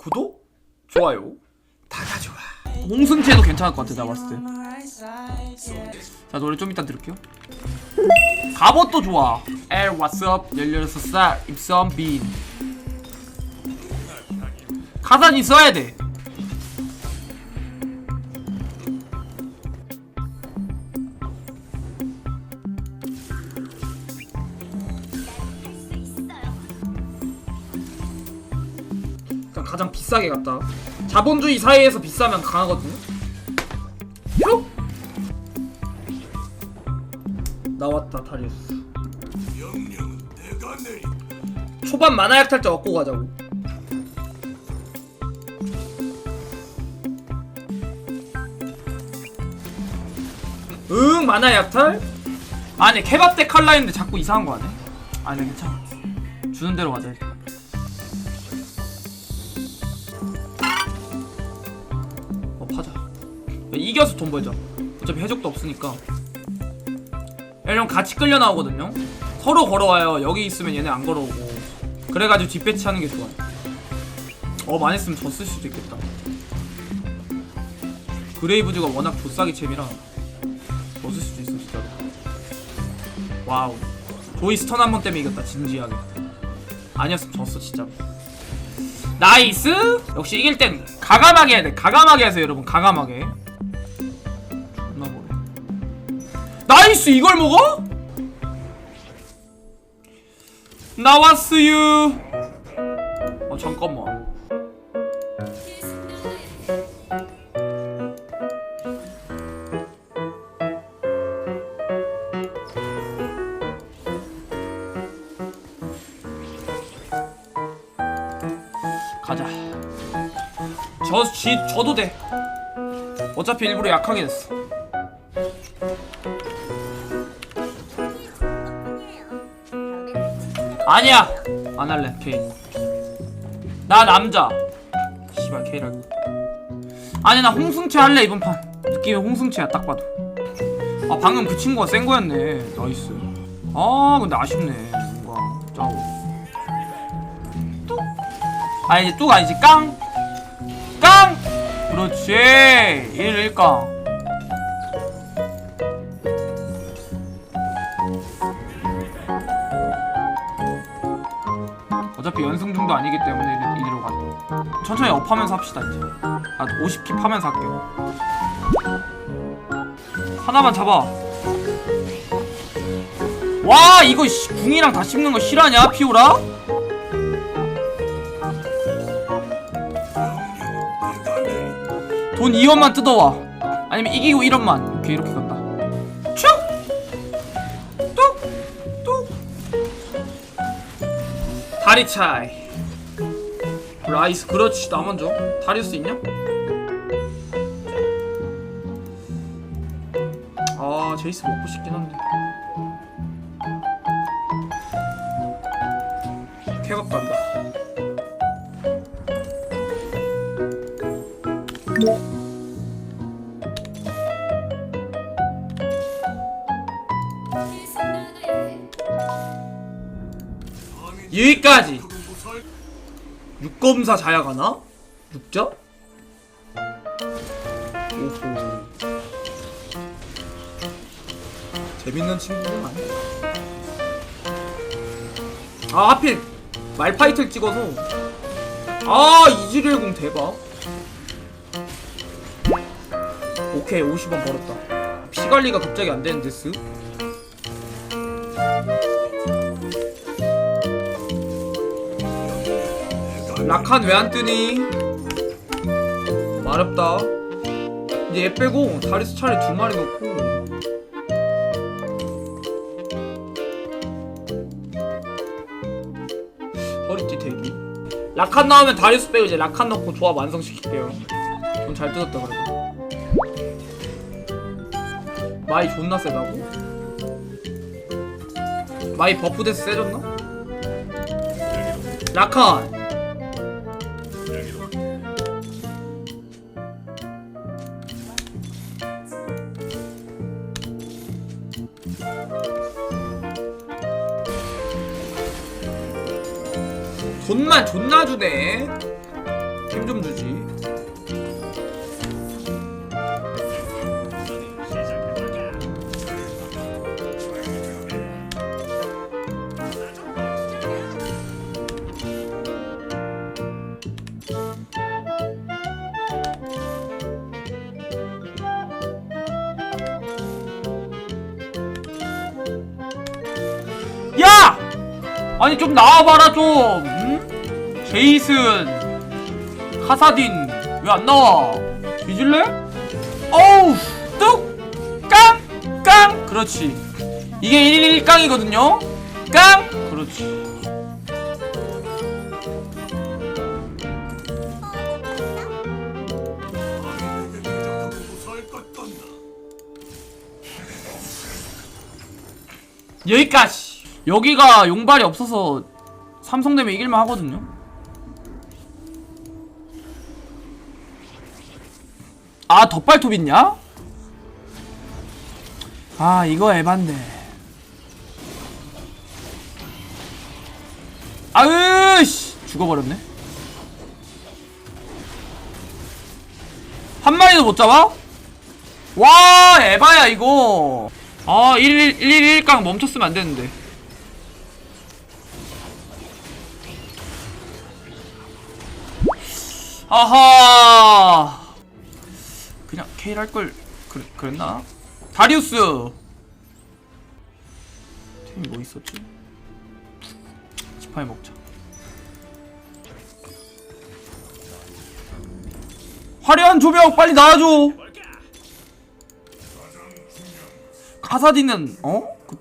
구독, 좋아요 다 가져와. 홍승채도 괜찮을 것 같아 나 봤을 때. 자 노래 좀 이따 들을게요. 갑옷도 좋아. L Up 16살 입선 빈. 가산이 써야 돼. 비싸게 갔다. 자본주의 사회에서 비싸면 강하거든요. 표? 나왔다 다리우스. 초반 만화 약탈자 얻고 가자고. 응 만화 약탈? 아니 케밥 대 칼라인데 자꾸 이상한 거 하네. 아니 괜찮아. 주는 대로 가자. 이겨서 돈 벌자. 어차피 해적도 없으니까. 이런 같이 끌려 나오거든요? 서로 걸어와요. 여기 있으면 얘네 안 걸어오고. 그래가지고 뒷배치 하는 게 좋아 어 많이 쓰면 졌을 수도 있겠다. 그레이브즈가 워낙 조싸기 챔이라 졌을 수도 있어 진짜로. 와우. 조이 스턴 한 번 때문에 이겼다 진지하게. 아니었으면 졌어 진짜로 나이스! 역시 이길 땐 가감하게 해야 돼. 가감하게 하세요 여러분. 가감하게 나이스 이걸 먹어? 나왔어요. 어 잠깐만. 가자. 저, 지, 져도 돼. 어차피 일부러 약하게 됐어 아니야. 안 할래 케인 나 남자. 씨발 케이라고. 아니 나 홍승채 할래 이번 판. 느낌이 홍승채야 딱 봐도. 아 방금 그 친구가 센 거였네. 나이스. 아 근데 아쉽네. 뭔가 짜고 아 이제 뚝 아니지 깡! 깡! 그렇지. 1 1깡 어차피 연승 중도 아니기 때문에 이- 이리로 가 천천히 업하면서 합시다 이제. 아 50킵 하면서 할게요. 하나만 잡아. 와 이거 씨, 궁이랑 다 씹는 거 실화냐 피오라? 돈 2원만 뜯어와. 아니면 이기고 1원만. 오케이 이렇게 간다 다리 차이. 라이스 그렇지. 나 먼저 다릴 수 있냐? 아 제이스 먹고 싶긴 한데. 케밥 간다 여기까지. 6검사 자야 가나? 6자? 오호. 재밌는 친구구만 아 하필 말파이트를 찍어서. 아 이지리공 대박. 오케이 50원 벌었다. 피관리가 갑자기 안 되는 데스 라칸 왜 안 뜨니? 마렵다. 이제 얘 빼고 다리스 차례 두 마리 넣고. 허리띠 대기. 라칸 나오면 다리스 빼고 이제 라칸 넣고 조합 완성시킬게요. 돈잘 뜯었다 그래도. 마이 존나 세다고? 마이 버프 데스 세졌나? 라칸 돈만 존나 주네 캠좀 주지 야! 아니 좀 나와봐라 좀 응? 제이슨 카사딘 왜 안 나와 뒤질래? 어우 뚝! 깡! 깡! 그렇지 이게 111깡이거든요 깡! 그렇지 여기까지 여기가 용발이 없어서 삼성 되면 이길만 하거든요 아 덧발톱 있냐? 아 이거 에반데. 아으씨! 죽어버렸네. 한 마리도 못 잡아? 와 에바야 이거. 아 111, 111강 멈췄으면 안 되는데. 아하 그냥 케일 할걸 그랬, 그랬나? 다리우스 팀이 뭐 있었지? 지파이 먹자 화려한 조명 빨리 나와줘 카사디는 어? 그,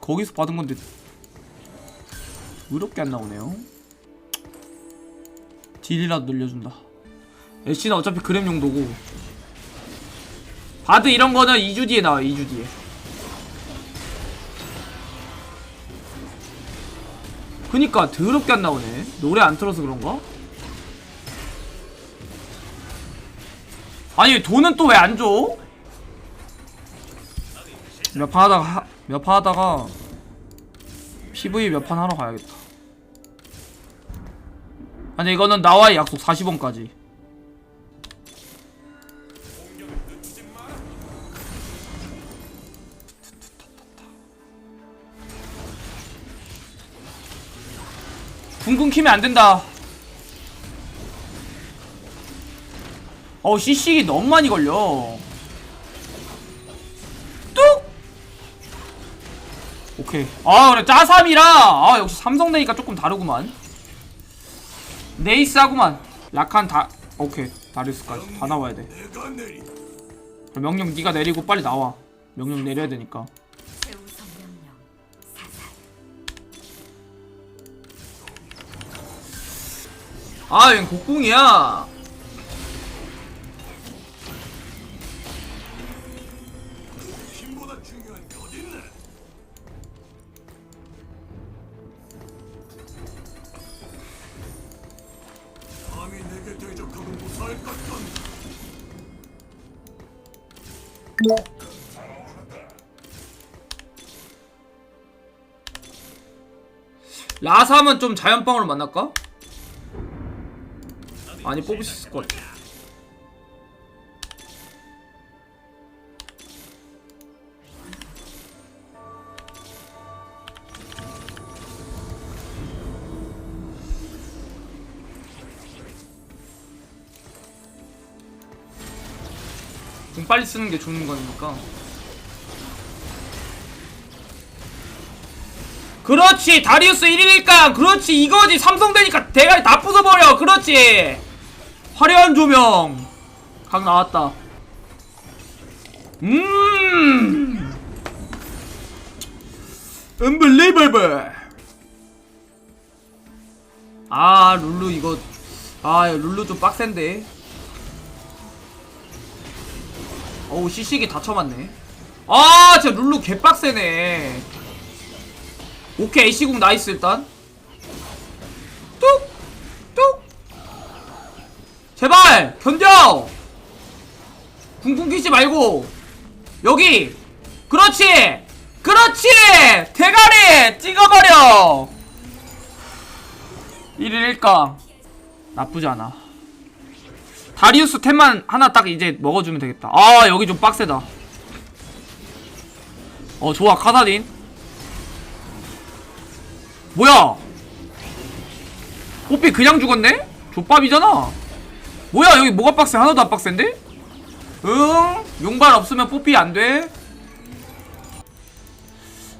거기서 받은 건데 의롭게 안 나오네요 딜이라도 늘려준다 애쉬는 어차피 그램 용도고 바드 이런 거는 2주 뒤에 나와 2주 뒤에 그니까 더럽게 안 나오네 노래 안 틀어서 그런가? 아니 돈은 또 왜 안 줘? 몇 판 하다가 하, 몇판 하다가 PV 몇 판 하러 가야겠다 아니 이거는 나와의 약속 40원까지 붕붕 키면 안 된다. 어, CC기 너무 많이 걸려. 뚝! 오케이. 아, 그래, 짜삼이라! 아, 역시 삼성 내니까 조금 다르구만. 네이스하구만. 약한 다, 오케이. 다리우스까지. 다 나와야 돼. 명령 네가 내리고 빨리 나와. 명령 내려야 되니까. 무사할 것 같다. 라삼은 좀 자연빵으로 만날까? 아니 같아 좀 빨리 쓰는 게 좋은 거니까. 그렇지! 다리우스 1위니까 그렇지! 이거지! 삼성 되니까 대가리 다 부숴버려! 그렇지 화려한 조명. 각 나왔다. 음. Unbelievable. 아 룰루 이거 아 룰루 좀 빡센데. 어우 시식이 다 쳐맞네. 아 진짜 룰루 개빡세네. 오케이 시궁 나이스 일단 제발 견뎌! 궁궁 끼지 말고 여기! 그렇지! 그렇지! 대가리 찍어버려! 1일 1강 나쁘지 않아. 다리우스 템만 하나 딱 이제 먹어주면 되겠다. 아 여기 좀 빡세다. 어 좋아. 카사딘. 뭐야? 뽀삐 그냥 죽었네? 족밥이잖아 뭐야 여기 뭐가 빡세 하나도 안 빡센데? 응 용발 없으면 뽀삐 안돼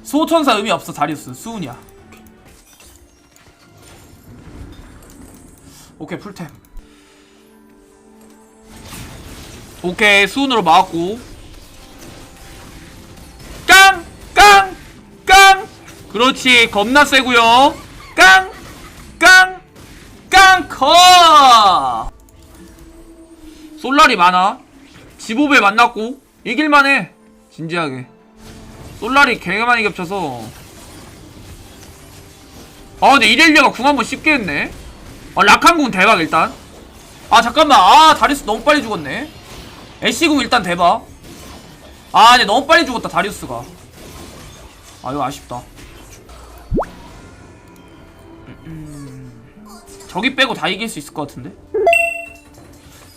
소천사 의미 없어 다리우스 수은이야 오케이 풀템 오케이 수은으로 막았고 깡! 깡! 깡! 그렇지 겁나 세구요 깡! 깡! 깡! 커! 솔라리 많아. 지보배 만났고 이길만해. 진지하게. 솔라리 개 많이 겹쳐서. 아 근데 이렐리아가 궁 한번 쉽게 했네. 아 락한 궁 대박 일단. 아 잠깐만. 아 다리우스 너무 빨리 죽었네. 애쉬 궁 일단 대박. 아 근데 너무 빨리 죽었다 다리우스가. 아 이거 아쉽다. 음, 저기 빼고 다 이길 수 있을 것 같은데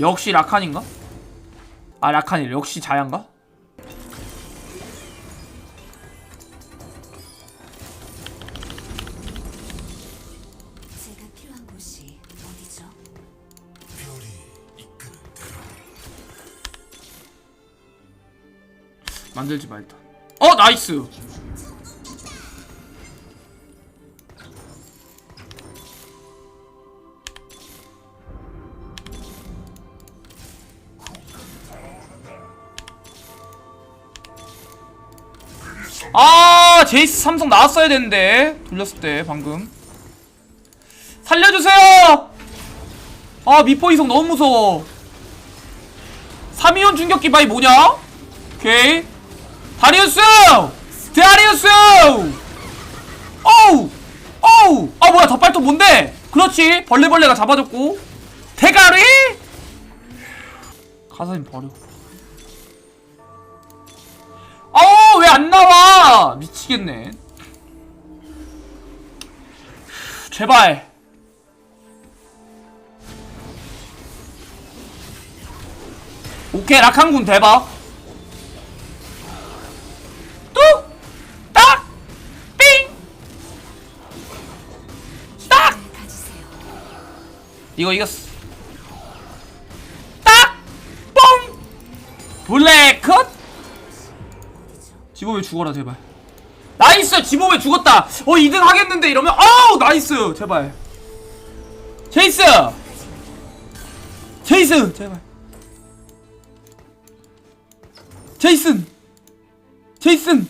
역시 라칸인가? 아 라칸이 역시 대로 만들지 마 일단. 어 나이스 제이스 삼성 나왔어야 되는데 돌렸을 때 방금 살려주세요 아 미포 이성 너무 무서워 3이온 충격기 바이 뭐냐 오케이 다리우스! 다리우스! 오우! 오우! 아 뭐야 덧발톱 뭔데? 그렇지 벌레벌레가 잡아줬고 대가리! 가사님 버려 왜 안 나와 미치겠네 제발 오케이 락한군 대박 뚝! 딱! 삥! 딱! 이거 이겼어. 딱! 뽕! 블랙 컷! 지보배 죽어라 제발. 나이스! 지보배 죽었다! 어 2등 하겠는데 이러면 어우 나이스! 제발. 제이스! 제이스! 제발. 제이슨! 제이슨!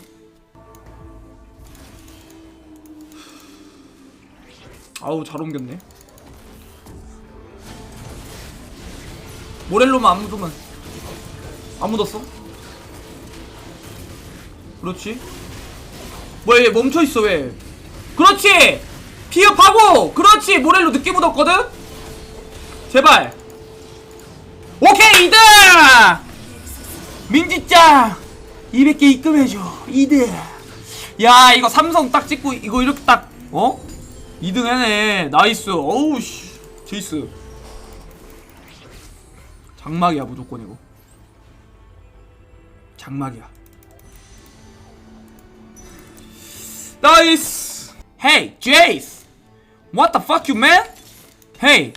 아우 잘 옮겼네. 모렐로만 안 묻으면 안 묻었어? 그렇지? 뭐야 얘 멈춰있어 왜? 그렇지! 피업하고! 그렇지! 모렐로 늦게 묻었거든? 제발! 오케이 2등 민지짱! 200개 입금해줘 2등 야 이거 삼성 딱 찍고 이거 이렇게 딱 어? 2등 해네. 나이스. 어우 씨. 제이스. 장막이야 무조건 이거. 장막이야 나이스 Hey Jace What the fuck you man Hey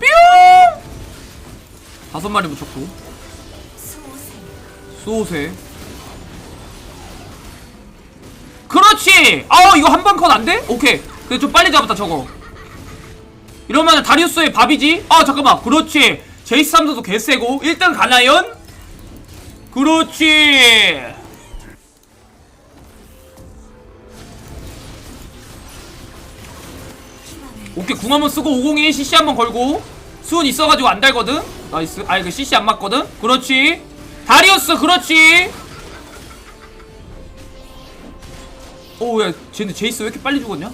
뿅 다섯 마리 붙였고 수호생. 수호세 그렇지. 아 이거 한 번 컷 안 돼? 오케이. 근데 좀 빨리 잡았다 저거. 이러면 다리우스의 밥이지? 아 잠깐만. 그렇지. 제이스 삼선도 개세고. 1등 가나연? 그렇지. 오케이. 궁 한번 쓰고 501 CC 한번 걸고. 수은 있어가지고 안 달거든? 나이스. 아이 그 CC 안 맞거든? 그렇지. 다리우스 그렇지 오야 쟤네 제이스 왜 이렇게 빨리 죽었냐?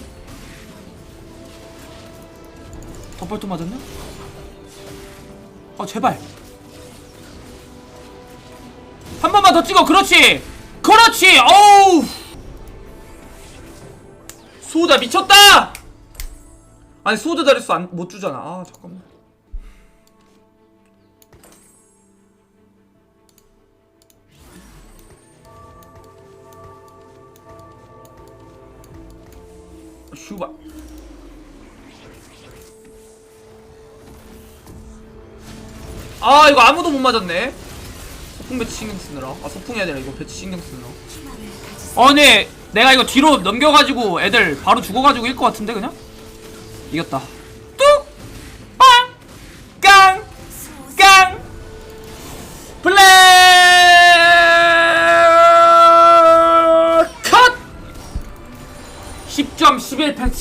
덧발톱 맞았냐 아 제발. 한 번만 더 찍어 그렇지! 그렇지! 어우! 수호자 미쳤다! 아니 수호자 자릿수 안, 못 주잖아. 아 잠깐만 슈바 아 이거 아무도 못 맞았네 소풍 배치 신경 쓰느라 아 소풍이 아니라 이거 배치 신경 쓰느라 가지세요. 어 내가 이거 뒤로 넘겨가지고 애들 바로 죽어가지고 일 것 같은데 그냥? 이겼다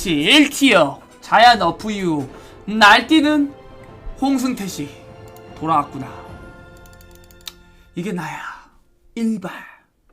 11 패치 1티어 자연 어프유 날뛰는 홍승태씨. 돌아왔구나. 이게 나야. 일발